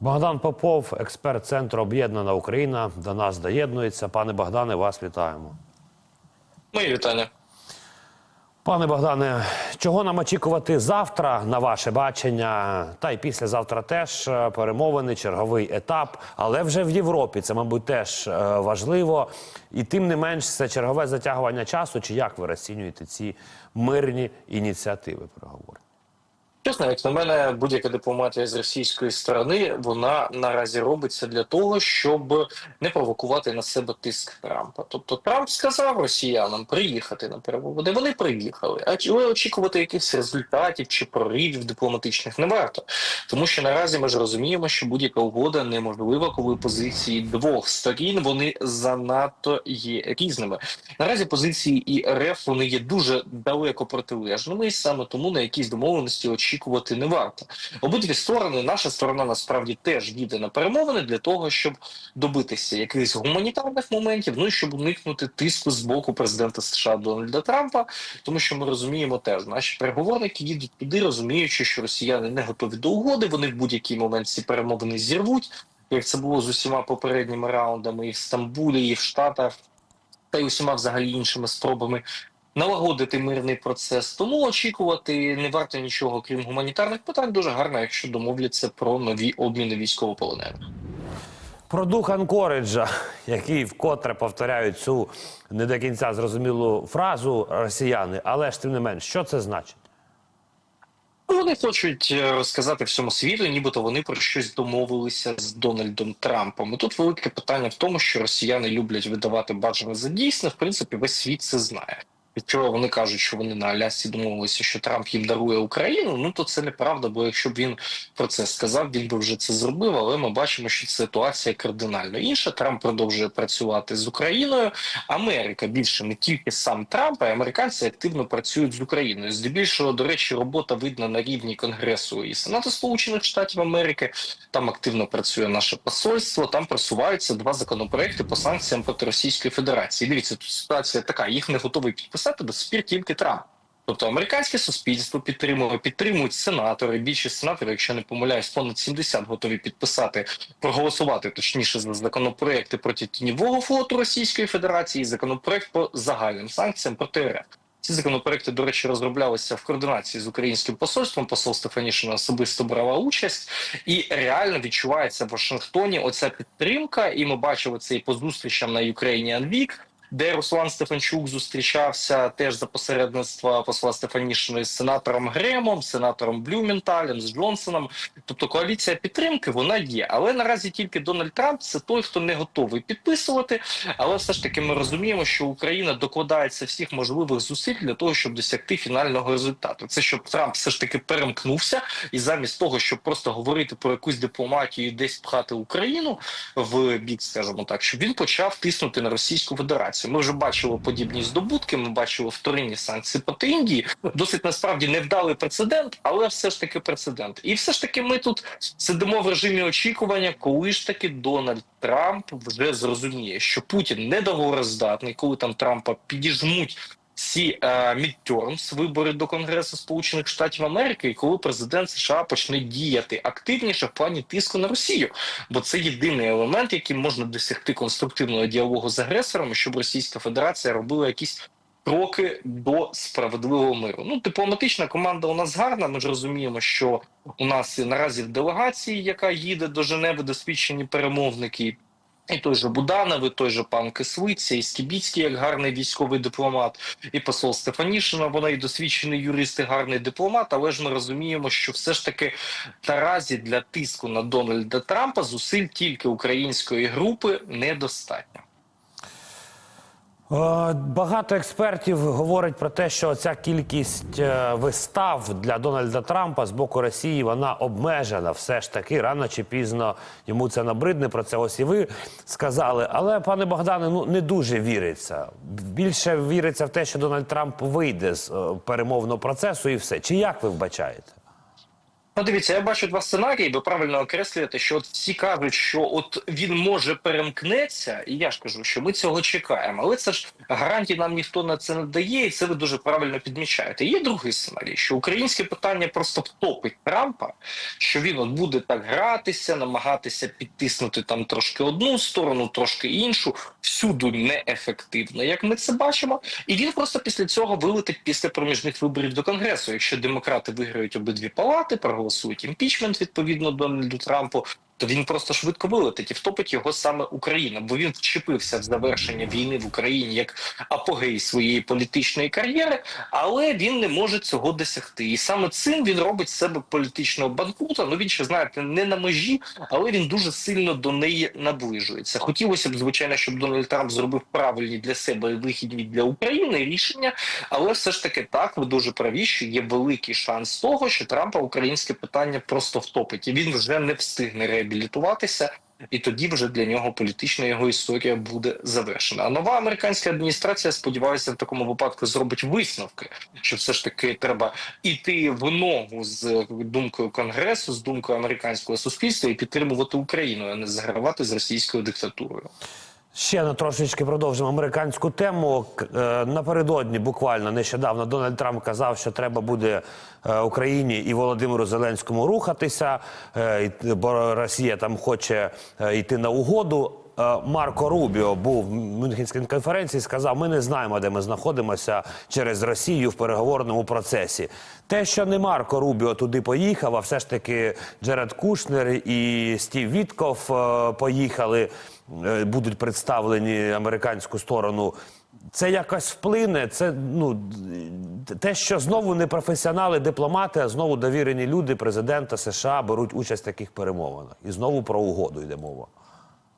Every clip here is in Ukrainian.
Богдан Попов, експерт центру Об'єднана Україна, до нас доєднується. Пане Богдане, вас вітаємо. Мої вітання. Пане Богдане, чого нам очікувати завтра на ваше бачення? Та й післязавтра теж е, перемовини, черговий етап. Але вже в Європі це, мабуть, теж е, важливо. І тим не менш, це чергове затягування часу. Чи як ви розцінюєте ці мирні ініціативи переговорів? Чесно, як на мене, будь-яка дипломатія з російської сторони вона наразі робиться для того, щоб не провокувати на себе тиск Трампа. Тобто Трамп сказав росіянам приїхати на перемовини. Вони приїхали. А очікувати якихось результатів чи проривів дипломатичних не варто, тому що наразі ми ж розуміємо, що будь-яка угода неможлива, коли позиції двох сторін вони занадто є різними. Наразі позиції і РФ вони є дуже далеко протилежними, і саме тому на якісь домовленості очікувати не варто. Обидві сторони, наша сторона насправді теж їде на перемовини для того, щоб добитися якихось гуманітарних моментів, ну і щоб уникнути тиску з боку президента США Дональда Трампа, тому що ми розуміємо теж, наші переговорники їдуть туди, розуміючи, що росіяни не готові до угоди. Вони в будь-який момент ці перемовини зірвуть. Як це було з усіма попередніми раундами і в Стамбулі, і в Штатах, та й усіма взагалі іншими спробами налагодити мирний процес. Тому очікувати не варто нічого, крім гуманітарних питань. Дуже гарно, якщо домовляться про нові обміни військовополонених. Про дух Анкориджа, який вкотре повторяють цю не до кінця зрозумілу фразу росіяни, але ж тим не менш, що це значить? Ну, Вони хочуть е, розказати всьому світу, нібито вони про щось домовилися з Дональдом Трампом. І тут велике питання в тому, що росіяни люблять видавати бажане за дійсне. В принципі, весь світ це знає. Якщо вони кажуть, що вони на Алясці домовилися, що Трамп їм дарує Україну, ну то це неправда. Бо якщо б він про це сказав, він би вже це зробив. Але ми бачимо, що ситуація кардинально інша. Трамп продовжує працювати з Україною. Америка більше не тільки сам Трамп, а й американці активно працюють з Україною. Здебільшого, до речі, робота видна на рівні Конгресу і Сенату Сполучених Штатів Америки. Там активно працює наше посольство. Там просуваються два законопроекти по санкціям проти Російської Федерації. Дивіться, тут ситуація така: їх не готовий підписати до спір тільки Трамп. Тобто американське суспільство підтримує, підтримують сенатори. Більшість сенаторів, якщо не помиляюсь, понад 70 готові підписати, проголосувати точніше за законопроекти проти тіньового флоту Російської Федерації, і законопроект по загальним санкціям проти РФ. Ці законопроекти, до речі, розроблялися в координації з українським посольством. Посол Стефанішина особисто брала участь, і реально відчувається в Вашингтоні оця підтримка. І ми бачили це і по зустрічам на Ukrainian Week, де Руслан Стефанчук зустрічався теж за посередництва посла Стефанішини з сенатором Гремом, сенатором Блюменталем, з Джонсоном. Тобто коаліція підтримки вона є. Але наразі тільки Дональд Трамп це той, хто не готовий підписувати. Але все ж таки ми розуміємо, що Україна докладається всіх можливих зусиль для того, щоб досягти фінального результату. Це щоб Трамп все ж таки перемкнувся, і замість того, щоб просто говорити про якусь дипломатію десь пхати Україну в бік, скажімо так, щоб він почав тиснути на Російську Федерацію. Ми вже бачили подібні здобутки. Ми бачили вторинні санкції проти Індії. Досить насправді невдалий прецедент, але все ж таки прецедент. І все ж таки, ми тут сидимо в режимі очікування, коли ж таки Дональд Трамп вже зрозуміє, що Путін не договороздатний, коли там Трампа підіжмуть. Ці е, midterms, вибори до Конгресу Сполучених Штатів Америки, і коли президент США почне діяти активніше в плані тиску на Росію, бо це єдиний елемент, яким можна досягти конструктивного діалогу з агресором, щоб Російська Федерація робила якісь кроки до справедливого миру. Ну, дипломатична команда у нас гарна. Ми ж розуміємо, що у нас наразі в делегації, яка їде до Женеви, досвідчені перемовники. І той же Буданов, і той же пан Кислиця, і Скібіцький, як гарний військовий дипломат, і посол Стефанішина, вона і досвідчений юрист, і гарний дипломат. Але ж ми розуміємо, що все ж таки наразі для тиску на Дональда Трампа зусиль тільки української групи недостатньо. Е, Багато експертів говорять про те, що ця кількість е, вистав для Дональда Трампа з боку Росії вона обмежена. Все ж таки, рано чи пізно йому це набридне. Про це ось і ви сказали. Але, пане Богдане, ну не дуже віриться. Більше віриться в те, що Дональд Трамп вийде з е, перемовного процесу, і все. Чи як ви вбачаєте? Ну, дивіться, я бачу два сценарії. Ви правильно окреслюєте, що от всі кажуть, що от він може перемкнеться, і я ж кажу, що ми цього чекаємо. Але це ж гарантій нам ніхто на це не дає, і це ви дуже правильно підмічаєте. Є другий сценарій, що українське питання просто втопить Трампа, що він от буде так гратися, намагатися підтиснути там трошки одну сторону, трошки іншу, всюду неефективна, як ми це бачимо. І він просто після цього вилетить після проміжних виборів до конгресу. Якщо демократи виграють обидві палати, проголосують імпічмент відповідно Дональду Трампу. То він просто швидко вилетить і втопить його саме Україна, бо він вчепився в завершення війни в Україні як апогей своєї політичної кар'єри, але він не може цього досягти. І саме цим він робить себе політичного банкрута. Ну він ще знаєте, не на межі, але він дуже сильно до неї наближується. Хотілося б, звичайно, щоб Дональд Трамп зробив правильні для себе і вигідні для України рішення, але все ж таки так, ви дуже праві, що є великий шанс того, що Трампа українське питання просто втопить, і він вже не встигне реабілітуватися. І тоді вже для нього політична його історія буде завершена. А нова американська адміністрація, сподіваюся, в такому випадку зробить висновки, що все ж таки треба іти в ногу з думкою конгресу, з думкою американського суспільства і підтримувати Україну, а не загравати з російською диктатурою. Ще на трошечки продовжимо американську тему. Е, Напередодні, буквально нещодавно, Дональд Трамп казав, що треба буде е, Україні і Володимиру Зеленському рухатися, е, бо Росія там хоче йти на угоду. Е, Марко Рубіо був в Мюнхенській конференції. Сказав: ми не знаємо, де ми знаходимося через Росію в переговорному процесі. Те, що не Марко Рубіо туди поїхав, а все ж таки Джеред Кушнер і Стів Вітков е, поїхали е, будуть представлені американську сторону. Це якось вплине. Це ну те, що знову не професіонали, дипломати, а знову довірені люди президента США беруть участь в таких перемовинах. І знову про угоду йде мова.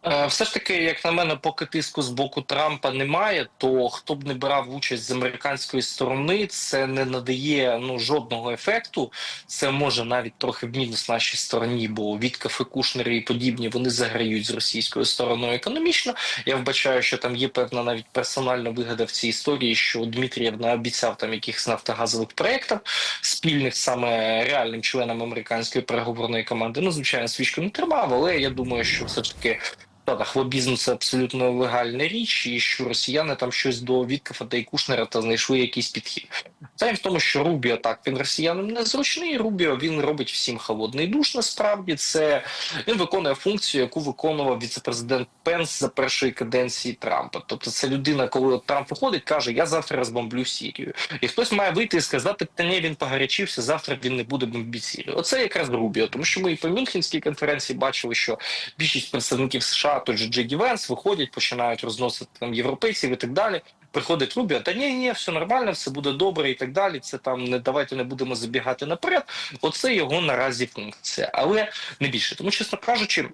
Е, Все ж таки, як на мене, поки тиску з боку Трампа немає, то хто б не брав участь з американської сторони, це не надає ну жодного ефекту. Це може навіть трохи в мінус нашій стороні, бо Віткаф і Кушнери і подібні вони заграють з російською стороною економічно. Я вбачаю, що там є певна навіть персональна вигода в цій історії, що Дмитрієв наобіцяв там якихось нафтогазових проєктів спільних саме реальним членам американської переговорної команди. Ну, звичайно, свічку не тримав, але я думаю, що все ж таки. Та так, лобізм це абсолютно легальна річ, і що росіяни там щось до Віткафа і Кушнера та знайшли якийсь підхід. Питання в тому, що Рубіо так він росіянам незручний. Рубіо він робить всім холодний душ. Насправді це він виконує функцію, яку виконував віцепрезидент Пенс за першої каденції Трампа. Тобто, це людина, коли Трамп виходить, каже: Я завтра розбомблю Сірію. І хтось має вийти і сказати, та ні, він погарячився, завтра він не буде бомбити Сірію. Оце якраз Рубіо, тому що ми і по Мюнхенській конференції бачили, що більшість представників США, той же Джеді Венс, виходять, починають розносити там європейців і так далі. Приходить Рубіо, та ні, ні, все нормально, все буде добре і так далі. Це там не давайте не будемо забігати наперед. Оце його наразі функція, але не більше. Тому, чесно кажучи.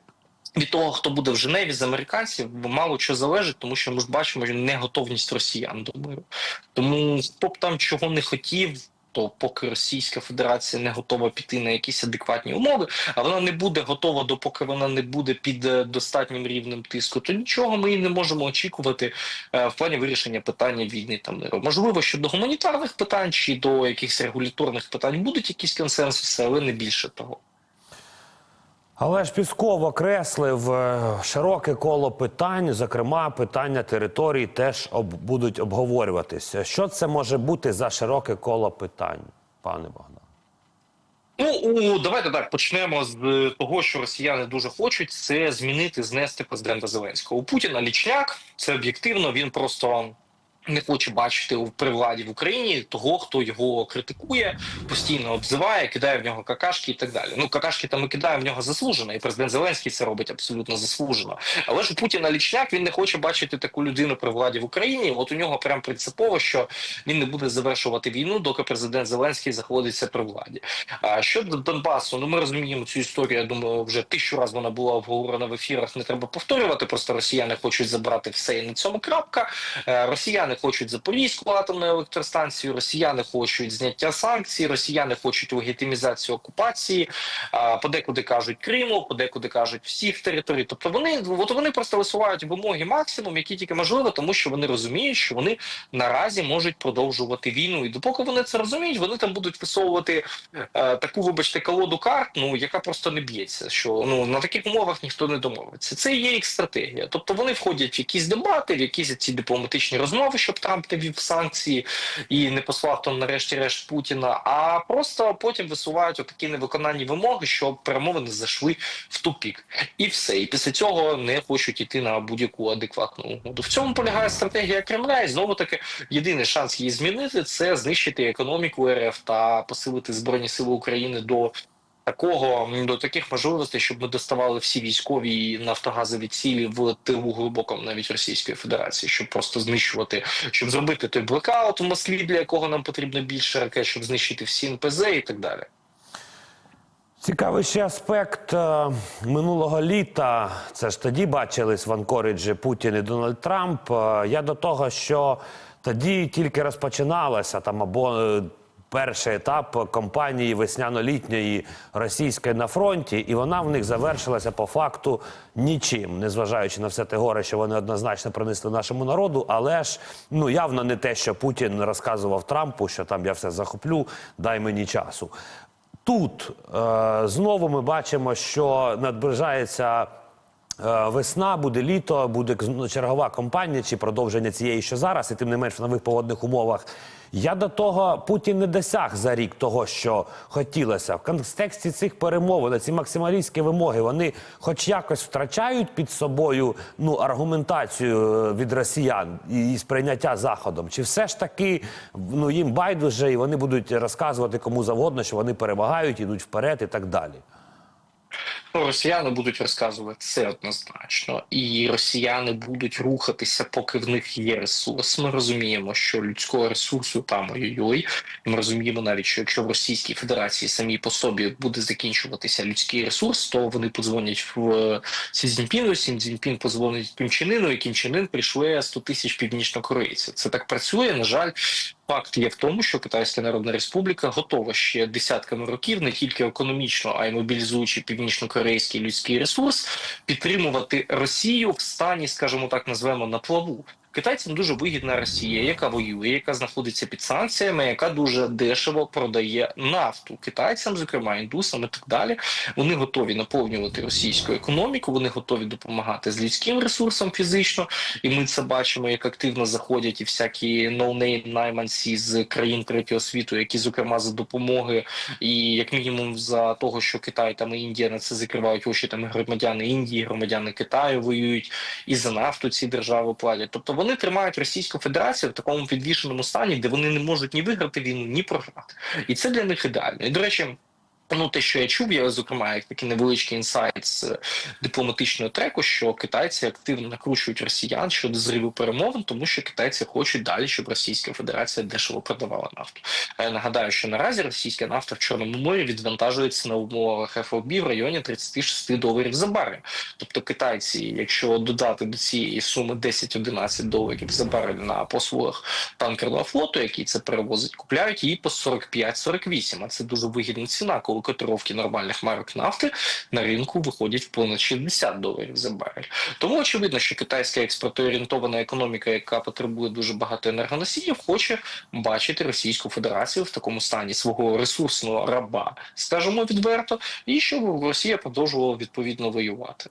Від того, хто буде в Женеві з американців, мало що залежить, тому що ми ж бачимо неготовність росіян до миру. Тому хто б там чого не хотів, то поки Російська Федерація не готова піти на якісь адекватні умови, а вона не буде готова, допоки вона не буде під е, достатнім рівнем тиску, то нічого ми і не можемо очікувати е, в плані вирішення питання війни та миру. Можливо, що до гуманітарних питань чи до якихось регуляторних питань будуть якісь консенсуси, але не більше того. Але ж Пісков окреслив е, широке коло питань, зокрема, питання території теж об, будуть обговорюватися. Що це може бути за широке коло питань, пане Богдан? Ну у давайте так почнемо з е, того, що росіяни дуже хочуть, це змінити, знести президента Зеленського. У Путіна лічняк, це об'єктивно. Він просто не хоче бачити при владі в Україні того, хто його критикує, постійно обзиває, кидає в нього какашки і так далі. Ну какашки там і кидає в нього заслужено, і президент Зеленський це робить абсолютно заслужено. Але ж у Путіна лічняк він не хоче бачити таку людину при владі в Україні. От у нього прям принципово, що він не буде завершувати війну, доки президент Зеленський знаходиться при владі. А щодо Донбасу, ну ми розуміємо цю історію. Я думаю, вже тисячу разів вона була обговорена в ефірах. Не треба повторювати. Просто росіяни хочуть забрати все і на цьому крапка. Е, Росіяни хочуть Запорізьку атомну електростанцію, росіяни хочуть зняття санкцій, росіяни хочуть легітимізацію окупації, подекуди кажуть Криму, подекуди кажуть всіх територій. Тобто вони от вони просто висувають вимоги максимум, які тільки можливо, тому що вони розуміють, що вони наразі можуть продовжувати війну. І допоки вони це розуміють, вони там будуть висовувати е, таку, вибачте, колоду карт, ну яка просто не б'ється. Що ну на таких умовах ніхто не домовиться. Це є їх стратегія. Тобто вони входять в якісь дебати, в якісь ці дипломатичні розмови, щоб Трамп не вів санкції і не послав там нарешті решт Путіна. А просто потім висувають отакі невиконанні вимоги, щоб перемовини зайшли в тупік. І все. І після цього не хочуть йти на будь-яку адекватну угоду. В цьому полягає стратегія Кремля, і знову таки єдиний шанс її змінити це знищити економіку РФ та посилити збройні сили України до. Такого до таких можливостей, щоб ми доставали всі військові і нафтогазові цілі в тилу глибокому навіть Російської Федерації, щоб просто знищувати, щоб зробити той блекаут в Москві, для якого нам потрібно більше ракет, щоб знищити всі НПЗ і так далі. Цікавий ще аспект е, минулого літа. Це ж тоді бачились в Анкориджі Путін і Дональд Трамп. Е, Я до того, що тоді тільки розпочиналася там або е, перший етап кампанії весняно-літньої російської на фронті, і вона в них завершилася по факту нічим, незважаючи на все те горе, що вони однозначно принесли нашому народу. Але ж ну явно не те, що Путін розказував Трампу, що там я все захоплю, дай мені часу. Тут е, знову ми бачимо, що наближається е, весна, буде літо, буде ну, чергова кампанія чи продовження цієї, що зараз, і тим не менш в нових погодних умовах. Я до того Путін не досяг за рік того, що хотілося. В контексті цих перемовин, ці максималістські вимоги, вони хоч якось втрачають під собою ну, аргументацію е, від росіян і сприйняття заходом. Чи все ж таки ну, їм байдуже, і вони будуть розказувати кому завгодно, що вони перемагають, ідуть вперед і так далі. Ну, росіяни будуть розказувати це однозначно, і росіяни будуть рухатися, поки в них є ресурс. Ми розуміємо, що людського ресурсу там ой-ой-ой. Ми розуміємо навіть, що якщо в Російській Федерації самій по собі буде закінчуватися людський ресурс, то вони подзвонять в е, Сі Цзіньпіну, Сі Цзіньпін подзвонить Кім і Кім Чен Ін прийшле 100 тисяч північнокорейців. Це так працює. На жаль, Факт є в тому, що Китайська Народна Республіка готова ще десятками років не тільки економічно, а й мобілізуючи північно-корейський людський ресурс, підтримувати Росію в стані, скажімо так, назвемо на плаву. Китайцям дуже вигідна Росія, яка воює, яка знаходиться під санкціями, яка дуже дешево продає нафту китайцям, зокрема індусам і так далі. Вони готові наповнювати російську економіку, вони готові допомагати з людським ресурсом фізично, і ми це бачимо, як активно заходять і всякі ноунейм найманці з країн третього світу, які зокрема за допомоги і як мінімум за того, що Китай там і Індія на це закривають очі, там громадяни Індії, громадяни Китаю воюють і за нафту ці держави платять. Тобто вони тримають Російську Федерацію в такому підвішеному стані, де вони не можуть ні виграти війну, ні програти, і це для них ідеально. І до речі. Ну, те, що я чув, я зокрема як такий невеличкий інсайт з е, дипломатичного треку, що китайці активно накручують росіян щодо зриву перемовин, тому що китайці хочуть далі, щоб Російська Федерація дешево продавала нафту. Я нагадаю, що наразі російська нафта в Чорному морі відвантажується на умовах ФОБ в районі 36 доларів за барель. Тобто китайці, якщо додати до цієї суми 10-11 доларів за барель на послугах танкерного флоту, який це перевозить, купляють її по 45-48. А це дуже вигідна ціна, коли котировки нормальних марок нафти на ринку виходять понад 60 доларів за барель. Тому очевидно, що китайська експортоорієнтована економіка, яка потребує дуже багато енергоносіїв, хоче бачити Російську Федерацію в такому стані свого ресурсного раба, скажімо відверто, і щоб Росія продовжувала відповідно воювати.